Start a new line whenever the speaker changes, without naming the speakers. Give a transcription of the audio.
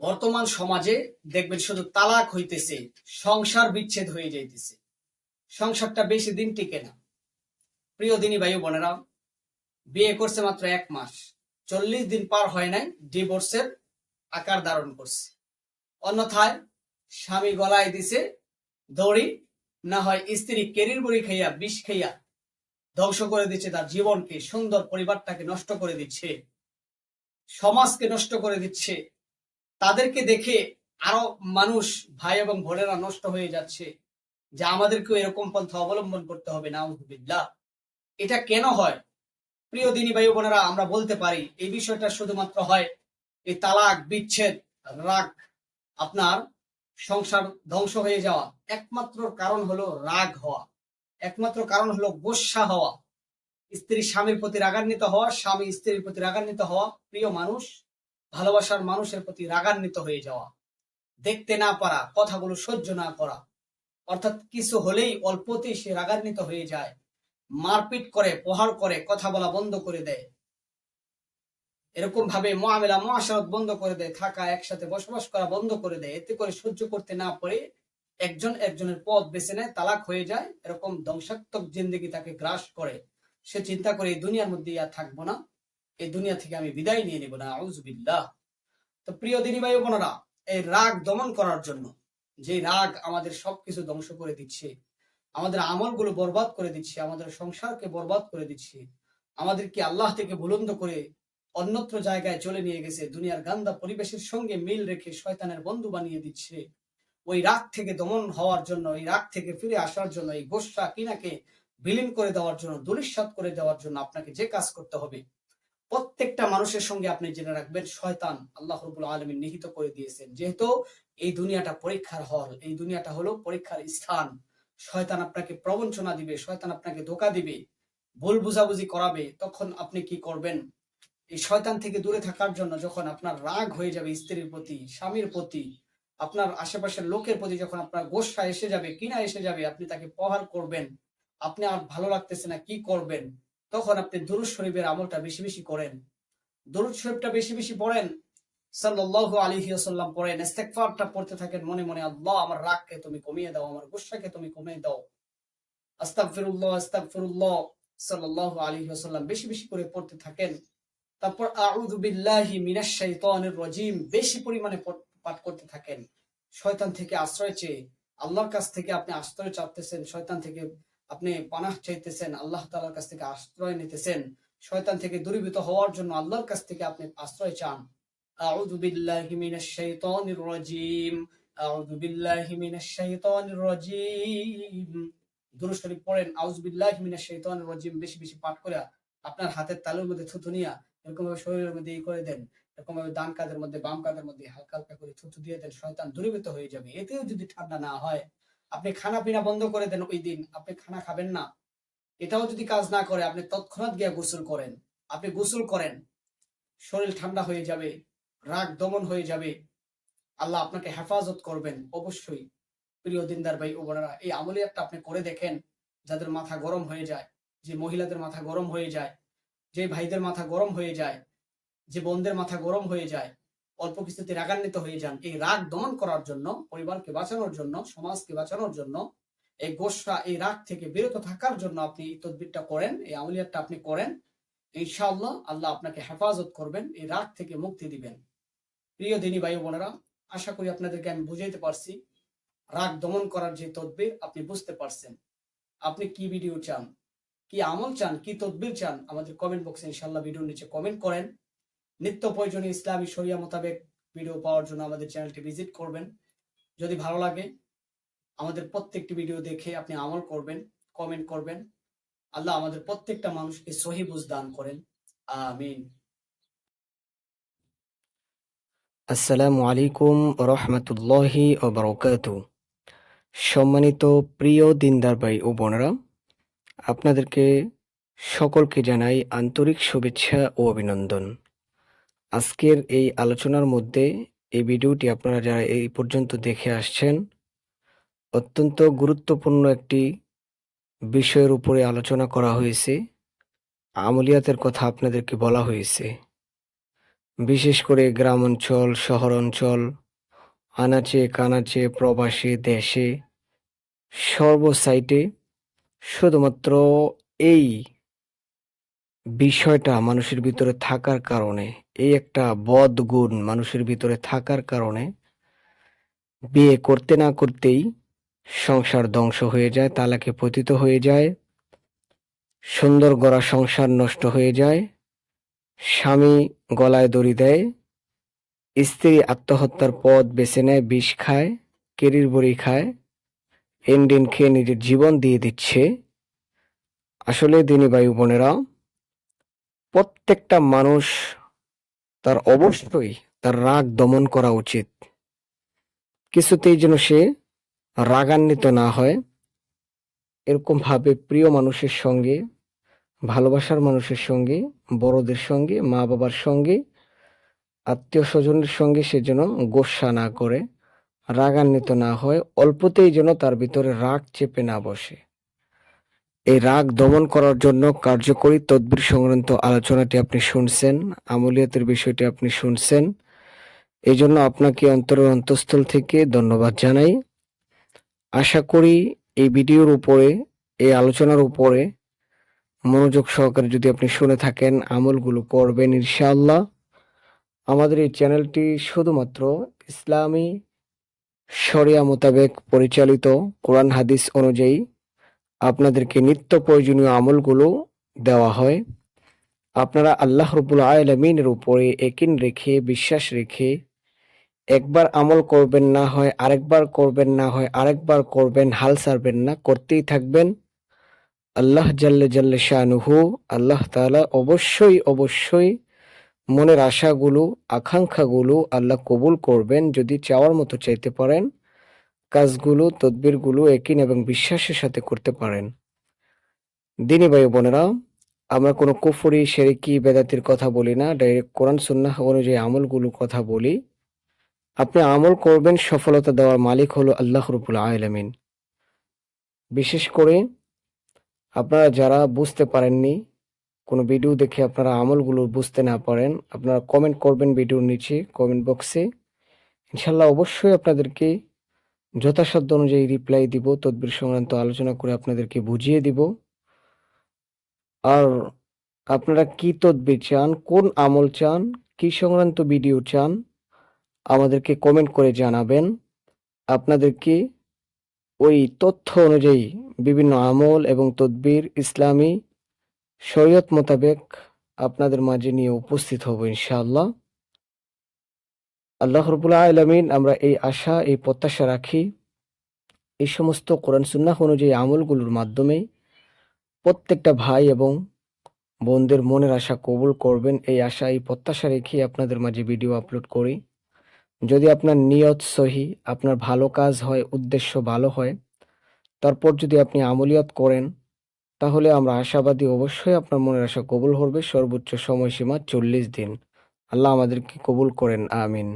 বর্তমান সমাজে দেখবেন শুধু তালাক হইতেছে, সংসার বিচ্ছেদ হয়ে যাইতেছে। সংসারটা বেশি দিন টিকে না। প্রিয় দিনী ভাই বোনেরা, বিয়ে করছে মাত্র এক মাস। চল্লিশ দিন পার হয় নাই ডিভোর্সের আকার ধারণ করছে। অন্যথায় স্বামী গলায় দিছে দড়ি, না হয় স্ত্রী কেরির বড়ি খাইয়া বিষ খাইয়া ধ্বংস করে দিচ্ছে তার জীবনকে, সুন্দর পরিবারটাকে নষ্ট করে দিচ্ছে, সমাজকে নষ্ট করে দিচ্ছে। তাদেরকে দেখে আরও মানুষ, ভাই এবং বোনেরা নষ্ট হয়ে যাচ্ছে, যে আমাদেরকেও এরকম পন্থা অবলম্বন করতে হবে না এটা কেন হয়? প্রিয় দিনী ভাই বোনেরা, আমরা বলতে পারি, এই বিষয়টা শুধুমাত্র হয় এই তালাক, বিচ্ছেদ, রাগ, আপনার সংসার ধ্বংস হয়ে যাওয়া। একমাত্র কারণ হলো রাগ হওয়া। একমাত্র কারণ হলো গোসা হওয়া। স্ত্রী স্বামীর প্রতি রাগান্বিত হওয়া, স্বামী স্ত্রীর প্রতি রাগান্বিত হওয়া, প্রিয় মানুষ ভালোবাসার মানুষের প্রতি রাগান্বিত হয়ে যাওয়া। দেখতে না পারা, কথাগুলো সহ্য না করা। অর্থাৎ কিছু হলেই অল্পতেই সে রাগান্বিত হয়ে যায়, মারপিট করে, প্রহার করে, কথা বলা বন্ধ করে দেয়। এরকম ভাবে মহামেলা মহাসরত বন্ধ করে দেয়, থাকা একসাথে বসবাস করা বন্ধ করে দেয়। এতে করে সহ্য করতে না পারে একজন একজনের পথ বেছে নেয়, তালাক হয়ে যায়। এরকম ধ্বংসাত্মক জিন্দগি তাকে গ্রাস করে। সে চিন্তা করে, এই দুনিয়ার মধ্যে আর থাকব না। এই দুনিয়া থেকে আমি বিদায় নিয়ে নিব না আউজবিল্লাহ তো প্রিয় দিনী ভাই বোনেরা, এই রাগ দমন করার জন্য যে রাগ আমাদের সবকিছু ধ্বংস করে দিচ্ছে, আমাদের আমলগুলো বরবাদ করে দিচ্ছে, আমাদের সংসারকে বরবাদ করে দিচ্ছে, আমাদেরকে আল্লাহ থেকে বুলন্দ করে অন্যত্র জায়গায় চলে নিয়ে গেছে, দুনিয়ার গান্দা পরিবেশের সঙ্গে মিল রেখে শয়তানের বন্ধু বানিয়ে দিচ্ছে, ওই রাগ থেকে দমন হওয়ার জন্য ওই রাগ থেকে ফিরে আসার জন্য, এই গোসা কিনাকে বিলীন করে দেওয়ার জন্য দুলিশ্বাত করে দেওয়ার জন্য আপনাকে যে কাজ করতে হবে প্রত্যেকটা মানুষের সঙ্গে আপনি জেনে রাখবেন, শয়তান আল্লাহ রবুল আলমী নিহিত করে দিয়েছেন। যেহেতু এই দুনিয়াটা পরীক্ষার হল, এই দুনিয়াটা হলো পরীক্ষার স্থান। শয়তান আপনাকে প্রবঞ্চনা দিবে, শয়তান আপনাকে ধোকা দিবে, ভুল বুঝাবুঝি করাবে, তখন আপনি কি করবেন? এই শয়তান থেকে দূরে থাকার জন্য যখন আপনার রাগ হয়ে যাবে স্ত্রীর প্রতি, স্বামীর প্রতি, আপনার আশেপাশের লোকের প্রতি যখন আপনার গোসা এসে যাবে, কিনা এসে যাবে, আপনি তাকে প্রহার করবেন। আপনি আর ভালো লাগতেছে না, কি করবেন? তখন আপনি দুরুদ শরীফের আমলটা বেশি বেশি করেন। দুরুদ শরীফটা বেশি বেশি পড়েন। সাল্লাল্লাহু আলাইহি ওয়াসাল্লাম পড়েন। ইস্তেগফারটা পড়তে থাকেন মনে মনে, আল্লাহ, আমার রাগকে তুমি কমিয়ে দাও, আমার গুসাকে তুমি কমিয়ে দাও। আস্তাগফিরুল্লাহ আস্তাগফিরুল্লাহ, সাল্লাল্লাহু আলাইহি ওয়াসাল্লাম বেশি বেশি করে পড়তে থাকেন। তারপর, আউযু বিল্লাহি মিনাশ শাইতানির রাজিম বেশি পরিমাণে পাঠ করতে থাকেন। শয়তান থেকে আশ্রয় চেয়ে। আল্লাহর কাছ থেকে আপনি আশ্রয় চাচ্ছেন, শয়তান থেকে আপনি পানাহ চাইতেছেন, আল্লাহ তাআলার কাছ থেকে আশ্রয় নিতেছেন, শয়তান থেকে দূরীভূত হওয়ার জন্য আল্লাহর কাছ থেকে আপনি আশ্রয় চান। আউযু বিল্লাহি মিনাশ শাইতানির রাজিম, আউযু বিল্লাহি মিনাশ শাইতানির রাজিম। দুরূদ শরীফ পড়েন, আউযু বিল্লাহি মিনাশ শাইতানির রাজিম, বেশি বেশি পাঠ করে আপনার হাতের তালুর মধ্যে থুতু নিয়া এরকম ভাবে শরীরের মধ্যে ই করে দেন এরকম ভাবে ডান কাঁধের মধ্যে বাম কাদের মধ্যে হালকা হালকা করে থুতু দিয়ে দেন, শয়তান দূরীভূত হয়ে যাবে, এতেও যদি ঠান্ডা না হয়। আপনি খানা পিনা বন্ধ করে দেন ওই দিন, আপনি খানা খাবেন না। এটাও যদি কাজ না করে, আপনি তৎক্ষণাৎ গিয়া গোসল করেন। আপনি গোসল করেন, শরীর ঠান্ডা হয়ে যাবে, রাগ দমন হয়ে যাবে। আল্লাহ আপনাকে হেফাজত করবেন, অবশ্যই। প্রিয় দিনদার ভাই ও এই একটা আপনি করে দেখেন, যাদের মাথা গরম হয়ে যায়, যে মহিলাদের মাথা গরম হয়ে যায়, যে ভাইদের মাথা গরম হয়ে যায়, যে বোনদের মাথা গরম হয়ে যায় অল্প কিছুতে রাগান্বিত হয়ে যান। এই রাগ দমন করার জন্য, পরিবারকে বাঁচানোর জন্য, সমাজকে বাঁচানোর জন্য, এই গোসা, এই রাগ থেকে বিরত থাকার জন্য আপনি এই তদবিরটা করেন, এই আমলিয়াতটা আপনি করেন, ইনশাআল্লাহ আল্লাহ আপনাকে হেফাজত করবেন, এই রাগ থেকে মুক্তি দিবেন। প্রিয় দিনী ভাই বোনেরা, আশা করি আপনাদেরকে আমি বুঝাইতে পারছি, রাগ দমন করার যে তদবির আপনি বুঝতে পারছেন। আপনি কি ভিডিও চান? কি আমল চান? কি তদবির চান? আমাদের কমেন্ট বক্সে ইনশাল্লাহ ভিডিওর নিচে কমেন্ট করেন। নিত্য প্রয়োজনীয় ইসলামী শরিয়া মোতাবেক ভিডিও পাওয়ার জন্য আমাদের চ্যানেলটি ভিজিট করবেন। যদি ভালো লাগে, আমাদের প্রত্যেকটি ভিডিও দেখে আপনি আমল করবেন কমেন্ট করবেন। আল্লাহ আমাদের প্রত্যেকটা মানুষকে সহি দান করেন। আমিন।
আসসালামু আলাইকুম রহমতুল্লাহি সম্মানিত প্রিয় দিনদার ভাই ও বোনেরা, আপনাদেরকে সকলকে জানাই আন্তরিক শুভেচ্ছা ও অভিনন্দন। আজকের এই আলোচনার মধ্যে এই ভিডিওটি আপনারা যারা এই পর্যন্ত দেখে আসছেন, অত্যন্ত গুরুত্বপূর্ণ একটি বিষয়ের উপরে আলোচনা করা হয়েছে, আমলিয়াতের কথা আপনাদেরকে বলা হয়েছে। বিশেষ করে গ্রাম অঞ্চল শহর অঞ্চল আনাচে, কানাচে, প্রবাসে, দেশে, সর্ব সাইটে শুধুমাত্র এই বিষয়টা মানুষের ভিতরে থাকার কারণে, এই একটা বদ গুণ মানুষের ভিতরে থাকার কারণে বিয়ে করতে না করতেই সংসার ধ্বংস হয়ে যায়, তালাকে পতিত হয়ে যায়, সুন্দর গড়া সংসার নষ্ট হয়ে যায়, স্বামী গলায় দড়ি দেয়, স্ত্রী আত্মহত্যার পথ বেছে নেয়, বিষ খায়, কেরির বড়ি খায় এনডিন খেয়ে নিজের জীবন দিয়ে দিচ্ছে। আসলে দিনী বায়ু বোনেরা প্রত্যেকটা মানুষ তার অবশ্যই তার রাগ দমন করা উচিত। কিছুতেই যেন সে রাগান্বিত না হয়। এরকম ভাবে প্রিয় মানুষের সঙ্গে, ভালোবাসার মানুষের সঙ্গে, বড়দের সঙ্গে মা বাবার সঙ্গে আত্মীয় স্বজনের সঙ্গে সে যেন গোসা না করে, রাগান্বিত না হয়, অল্পতেই যেন তার ভিতরে রাগ চেপে না বসে। এই রাগ দমন করার জন্য কার্যকরী তদবির সংক্রান্ত আলোচনাটি আপনি শুনছেন, আমলিয়াতের বিষয়টি আপনি শুনছেন। এই জন্য আপনাকে অন্তরের অন্তঃস্থল থেকে ধন্যবাদ জানাই। আশা করি এই ভিডিওর উপরে, এই আলোচনার উপরে মনোযোগ সহকারে যদি আপনি শুনে থাকেন, আমলগুলো করবেন ইনশাআল্লাহ। আমাদের এই চ্যানেলটি শুধুমাত্র ইসলামী শরিয়া মোতাবেক পরিচালিত কোরআন হাদিস অনুযায়ী আপনাদেরকে নিত্য প্রয়োজনীয় আমলগুলো দেওয়া হয়। আপনারা আল্লাহ রবুল আলমিনের উপরে একিন রেখে, বিশ্বাস রেখে একবার আমল করবেন না হয় আরেকবার করবেন না হয় আরেকবার করবেন, হাল ছাড়বেন না, করতেই থাকবেন। আল্লাহ জাল্লে জাল্লে শাহনুহু আল্লাহ তালা অবশ্যই অবশ্যই মনের আশাগুলো, আকাঙ্ক্ষাগুলো আল্লাহ কবুল করবেন, যদি চাওয়ার মতো চাইতে পারেন। কাজগুলো, তদবিরগুলো একিন এবং বিশ্বাসের সাথে করতে পারেন। দিনী ভাই বোনেরা, আমরা কোনো কুফরি, সেরেকি, বেদাতির কথা বলি না। ডাইরেক্ট কোরআন, সুন্নাহ অনুযায়ী আমলগুলো কথা বলি। আপনি আমল করবেন, সফলতা দেওয়ার মালিক হলো আল্লাহ রবুল আলমিন। বিশেষ করে আপনারা যারা বুঝতে পারেননি, কোনো ভিডিও দেখে আপনারা আমলগুলো বুঝতে না পারেন, আপনারা কমেন্ট করবেন ভিডিওর নিচে কমেন্ট বক্সে ইনশাল্লাহ অবশ্যই আপনাদেরকে যথাসাধ্য অনুযায়ী রিপ্লাই দিব, তদবির সংক্রান্ত আলোচনা করে আপনাদেরকে বুঝিয়ে দিব। আর আপনারা কি তদবির চান, কোন আমল চান, কি সংক্রান্ত ভিডিও চান, আমাদেরকে কমেন্ট করে জানাবেন। আপনাদেরকে ওই তথ্য অনুযায়ী বিভিন্ন আমল এবং তদবির ইসলামী শরীয়ত মোতাবেক আপনাদের মাঝে নিয়ে উপস্থিত হব ইনশাআল্লাহ। আল্লাহ রবুল্লা আলমিন, আমরা এই আশা, এই প্রত্যাশা রাখি, এই সমস্ত কোরআন সুন্নাহ অনুযায়ী আমলগুলোর মাধ্যমে প্রত্যেকটা ভাই এবং বোনদের মনের আশা কবুল করবেন। এই আশা, এই প্রত্যাশা রেখে আপনাদের মাঝে ভিডিও আপলোড করি। যদি আপনার নিয়ত সহি, আপনার ভালো কাজ হয়, উদ্দেশ্য ভালো হয়, তারপর যদি আপনি আমলিয়ত করেন, তাহলে আমরা আশাবাদী অবশ্যই আপনার মনের আশা কবুল হবে। সর্বোচ্চ সময়সীমা চল্লিশ দিন। আল্লাহ আমাদেরকে কবুল করেন, আমিন।